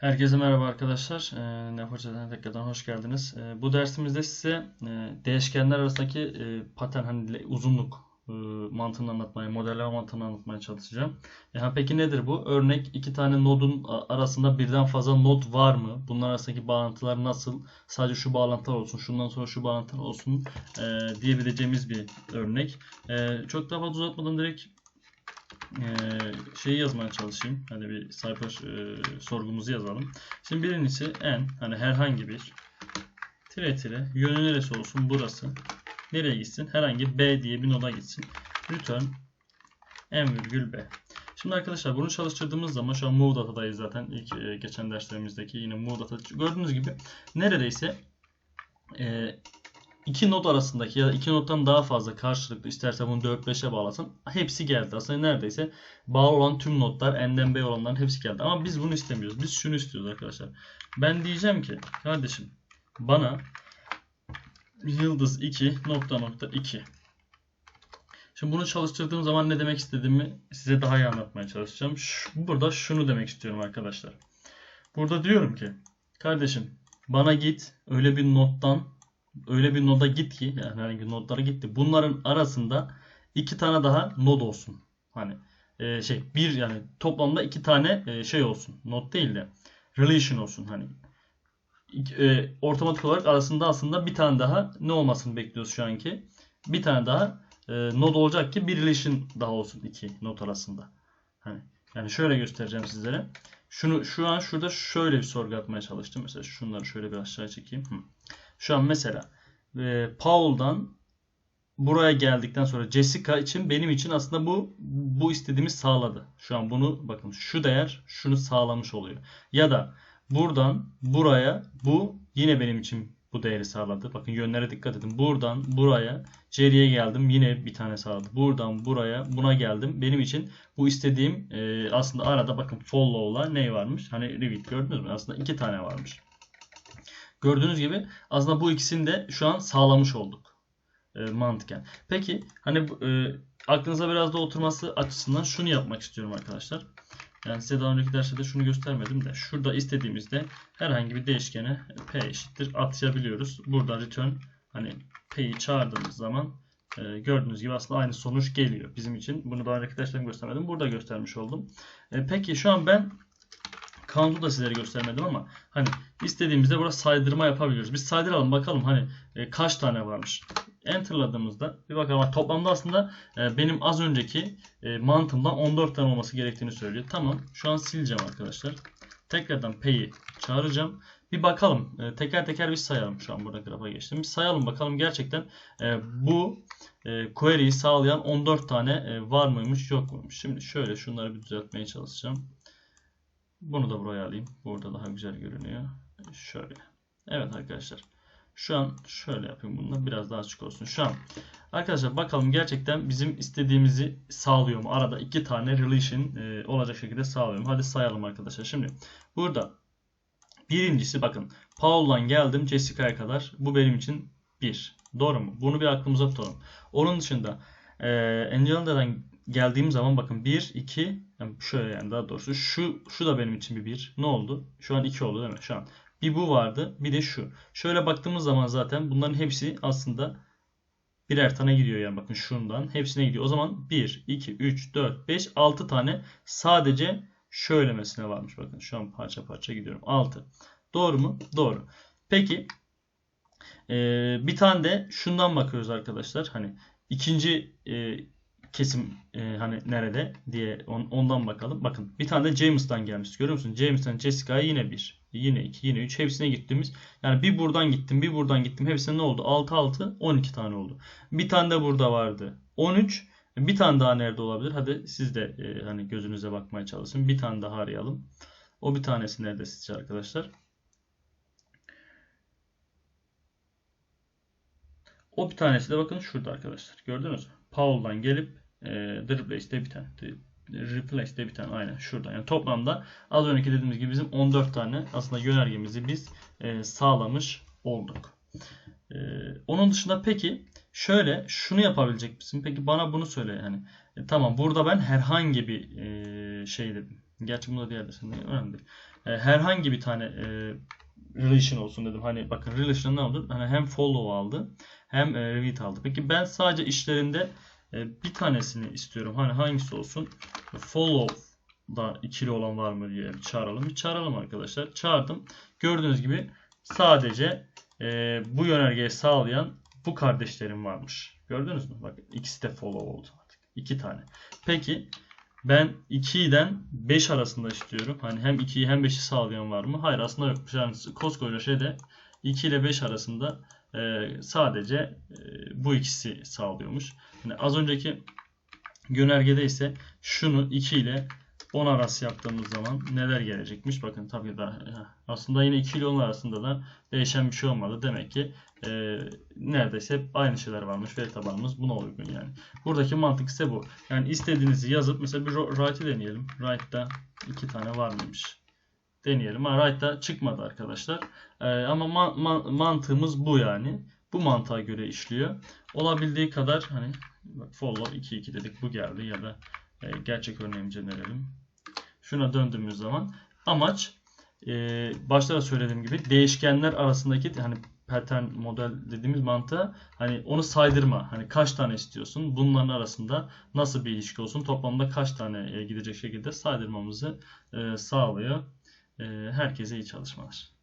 Herkese merhaba arkadaşlar. Ee, Nefoça'dan tekrardan hoş geldiniz. Ee, bu dersimizde size e, değişkenler arasındaki e, patern, hani uzunluk e, mantığını anlatmaya, modelleme mantığını anlatmaya çalışacağım. E, peki nedir bu? Örnek iki tane nodun arasında birden fazla nod var mı? Bunlar arasındaki bağlantılar nasıl? Sadece şu bağlantılar olsun, şundan sonra şu bağlantılar olsun e, diyebileceğimiz bir örnek. E, çok daha fazla uzatmadan direkt şeyi yazmaya çalışayım. Hani bir sayfa eee, sorgumuzu yazalım. Şimdi birincisi n hani herhangi bir tire tire yönü neresi olsun burası. Nereye gitsin? Herhangi b diye bir noda gitsin. Return n virgül b. Şimdi arkadaşlar bunu çalıştırdığımız zaman şu an move data'dayız zaten ilk e, geçen derslerimizdeki yine move data gördüğünüz gibi neredeyse e, iki nod arasındaki ya da iki noddan daha fazla karşılıklı isterse bunu 4-5'e bağlasın hepsi geldi. Aslında neredeyse bağlı olan tüm nodlar n'den b olanların hepsi geldi. Ama biz bunu istemiyoruz. Biz şunu istiyoruz arkadaşlar. Ben diyeceğim ki kardeşim bana yıldız 2 nokta nokta 2 Şimdi bunu çalıştırdığım zaman ne demek istediğimi size daha iyi anlatmaya çalışacağım. Şu- burada şunu demek istiyorum arkadaşlar. Burada diyorum ki kardeşim bana git öyle bir nottan öyle bir noda git ki yani herhangi nodlara gitti. Bunların arasında iki tane daha nod olsun. Hani e, şey bir yani toplamda iki tane e, şey olsun. Nod değil de relation olsun hani. E, otomatik olarak arasında aslında bir tane daha ne olmasını bekliyoruz şu anki. Bir tane daha e, nod olacak ki bir relation daha olsun iki nod arasında. Hani yani şöyle göstereceğim sizlere. Şunu şu an şurada şöyle bir sorgu atmaya çalıştım. Mesela şunları şöyle bir aşağı çekeyim. Hı. Şu an mesela e, Paul'dan buraya geldikten sonra Jessica için benim için aslında bu bu istediğimi sağladı. Şu an bunu bakın şu değer şunu sağlamış oluyor. Ya da buradan buraya bu yine benim için bu değeri sağladı. Bakın yönlere dikkat edin. Buradan buraya Jerry'e geldim yine bir tane sağladı. Buradan buraya buna geldim. Benim için bu istediğim e, aslında arada bakın follow'la ne varmış? Hani repeat gördünüz mü? Aslında iki tane varmış. Gördüğünüz gibi aslında bu ikisini de şu an sağlamış olduk e, mantıken. Peki hani e, aklınıza biraz da oturması açısından şunu yapmak istiyorum arkadaşlar. Yani size daha önceki derste de şunu göstermedim de şurada istediğimizde herhangi bir değişkene p eşittir atayabiliyoruz. Burada return hani p'yi çağırdığımız zaman e, gördüğünüz gibi aslında aynı sonuç geliyor bizim için. Bunu daha önceki derste göstermedim. Burada göstermiş oldum. E, peki şu an ben Count'u da sizlere göstermedim ama hani istediğimizde burada saydırma yapabiliyoruz. Biz saydıralım bakalım hani e, kaç tane varmış. Enter'ladığımızda bir bakalım. Toplamda aslında e, benim az önceki e, mantığımdan 14 tane olması gerektiğini söylüyor. Tamam. Şu an sileceğim arkadaşlar. Tekrardan pay'i çağıracağım. Bir bakalım. E, teker teker bir sayalım. Şu an burada grafa geçtim. Bir sayalım bakalım gerçekten e, bu e, query'yi sağlayan 14 tane e, var mıymış yok muymuş. Şimdi şöyle şunları bir düzeltmeye çalışacağım. Bunu da buraya alayım. Burada daha güzel görünüyor. Şöyle. Evet arkadaşlar. Şu an şöyle yapayım bununla. Biraz daha açık olsun. Şu an arkadaşlar bakalım gerçekten bizim istediğimizi sağlıyor mu? Arada iki tane relation e, olacak şekilde sağlıyorum. Hadi sayalım arkadaşlar. Şimdi burada birincisi bakın Paul'dan geldim Jessica'ya kadar. Bu benim için bir. Doğru mu? Bunu bir aklımıza tutalım. Onun dışında e, Angelina'dan geldiğim zaman bakın 1, 2 yani şöyle yani daha doğrusu şu şu da benim için bir 1. Ne oldu? Şu an 2 oldu değil mi? Şu an bir bu vardı bir de şu. Şöyle baktığımız zaman zaten bunların hepsi aslında birer tane gidiyor yani bakın şundan hepsine gidiyor. O zaman 1, 2, 3, 4, 5, 6 tane sadece şöylemesine varmış. Bakın şu an parça parça gidiyorum. 6. Doğru mu? Doğru. Peki ee, bir tane de şundan bakıyoruz arkadaşlar. Hani ikinci e, kesim e, hani nerede diye on- ondan bakalım. Bakın bir tane de James'tan gelmiş. Görüyor musun? James'tan Jessica'ya yine 1, yine 2, yine 3 hepsine gittiğimiz. Yani bir buradan gittim, bir buradan gittim. Hepsine ne oldu? 6 6 12 tane oldu. Bir tane de burada vardı. 13. Bir tane daha nerede olabilir? Hadi siz de e, hani gözünüze bakmaya çalışın. Bir tane daha arayalım. O bir tanesi nerede sizce arkadaşlar? O bir tanesi de bakın şurada arkadaşlar. Gördünüz mü? Paul'dan gelip e, Replace'de bir tane. Replace'de bir tane. Aynen şurada. Yani toplamda az önceki dediğimiz gibi bizim 14 tane aslında yönergemizi biz e, sağlamış olduk. E, onun dışında peki şöyle şunu yapabilecek misin? Peki bana bunu söyle yani. E, tamam burada ben herhangi bir e, şey dedim. Gerçi bunu da diğer dersinde önemli değil. e, herhangi bir tane e, relation olsun dedim. Hani bakın relation ne oldu? Hani hem follow aldı hem e, repeat aldı. Peki ben sadece işlerinde e, bir tanesini istiyorum. Hani hangisi olsun? Follow da ikili olan var mı diye bir çağıralım. Bir çağıralım arkadaşlar. Çağırdım. Gördüğünüz gibi sadece e, bu yönergeyi sağlayan bu kardeşlerim varmış. Gördünüz mü? Bak ikisi de follow oldu artık. İki tane. Peki ben 2'den 5 arasında istiyorum. Hani hem 2'yi hem 5'i sağlayan var mı? Hayır aslında yokmuş. Yani koskoca şeyde 2 ile 5 arasında e, sadece e, bu ikisi sağlıyormuş. Yani az önceki yönergede ise şunu 2 ile 10 arası yaptığımız zaman neler gelecekmiş? Bakın tabii da aslında yine 2 ile 10 arasında da değişen bir şey olmadı. Demek ki e, neredeyse hep aynı şeyler varmış. Veri tabanımız buna uygun yani. Buradaki mantık ise bu. Yani istediğinizi yazıp mesela bir write'i deneyelim. Write'da iki tane var mıymış? Deneyelim. Ha, write'da çıkmadı arkadaşlar. E, ama man, man, mantığımız bu yani. Bu mantığa göre işliyor. Olabildiği kadar hani bak follow 2 2 dedik bu geldi ya da e, gerçek örneğimize dönelim. Şuna döndüğümüz zaman amaç e, başta da söylediğim gibi değişkenler arasındaki hani pattern model dediğimiz mantığı hani onu saydırma. Hani kaç tane istiyorsun? Bunların arasında nasıl bir ilişki olsun? Toplamda kaç tane e, gidecek şekilde saydırmamızı e, sağlıyor. E, herkese iyi çalışmalar.